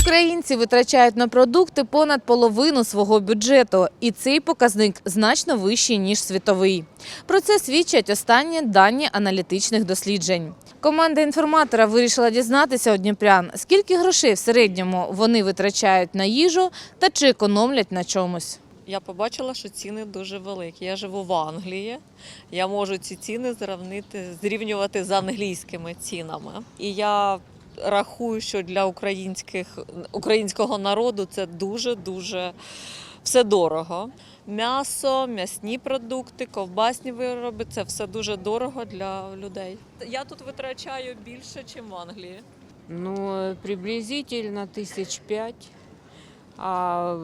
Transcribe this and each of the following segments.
Українці витрачають на продукти понад половину свого бюджету, і цей показник значно вищий ніж світовий. Про це свідчать останні дані аналітичних досліджень. Команда інформатора вирішила дізнатися у дніпрян, скільки грошей в середньому вони витрачають на їжу та чи економлять на чомусь. Я побачила, що ціни дуже великі. Я живу в Англії. Я можу ці ціни зрівнювати з англійськими цінами. І я рахую, що для українських, українського народу це дуже-дуже все дорого. М'ясо, м'ясні продукти, ковбасні вироби це все дуже дорого для людей. Я тут витрачаю більше, ніж в Англії. Ну, приблизительно тысяч пять. А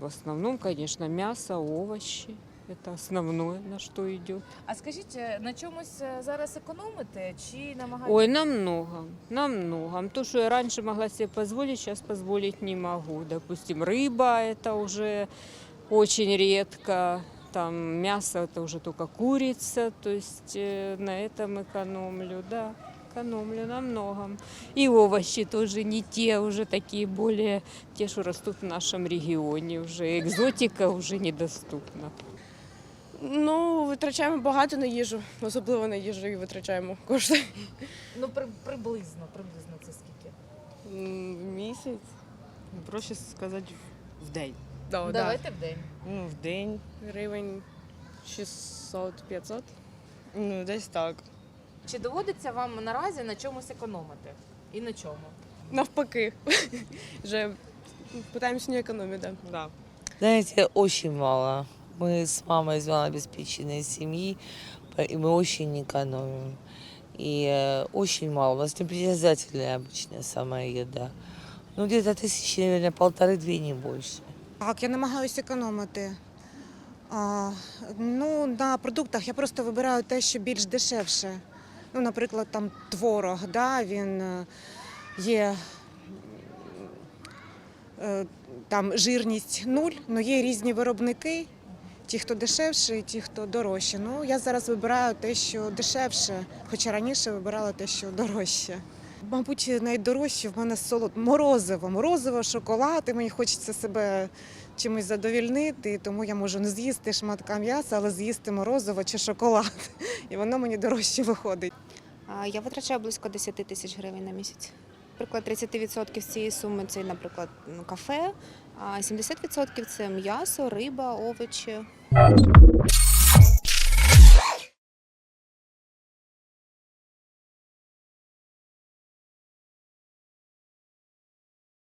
в основном, конечно, мясо, овощи. Это основное, на что идет. А скажіть, на чомусь зараз економите чи намагаєтесь? Ой, намного, намного. То, что я раньше могла себе позволить, сейчас позволить не могу. Допустим, рыба это уже очень редко. Там мясо это уже только курица. То есть э, на этом экономлю, да. Экономлю на многом. И овощи тоже не те, уже такие более, те, что растут в нашем регионе. Уже экзотика уже недоступна. Ну, витрачаємо багато на їжу, особливо на їжу і витрачаємо кошти. Ну при, приблизно, приблизно це скільки? М, В місяць. Проще сказати в день. Да, да. Давайте в день. Ну, в день, Гривень 600-500. ну, десь так. Чи доводиться вам наразі на чомусь економити? І на чому? Навпаки. Вже питаємося не економити. Да. Да. Знаете, очень мало. Мы с мамой из малообеспеченной семьи, по- и мы очень экономим. И э, очень мало. У нас непритязательная обычная самая еда. Ну, где-то тысячи, наверное, полторы-две, не больше. Так, я намагаюся економити. А, ну, на продуктах я просто вибираю те, що більш дешевше. Ну, наприклад, там творог, да, він е, є е, там жирність нуль, але є різні виробники. Ті, хто дешевше, і ті, хто дорожче. Ну, я зараз вибираю те, що дешевше, хоча раніше вибирала те, що дорожче. Мабуть, найдорожче в мене солод морозиво. Морозиво, шоколад, і мені хочеться себе чимось задовільнити, тому я можу не з'їсти шматка м'яса, але з'їсти морозиво чи шоколад. І воно мені дорожче виходить. Я витрачаю близько 10 тисяч гривень на місяць. Наприклад, 30% з цієї суми це, наприклад, кафе, а 70% це м'ясо, риба, овочі.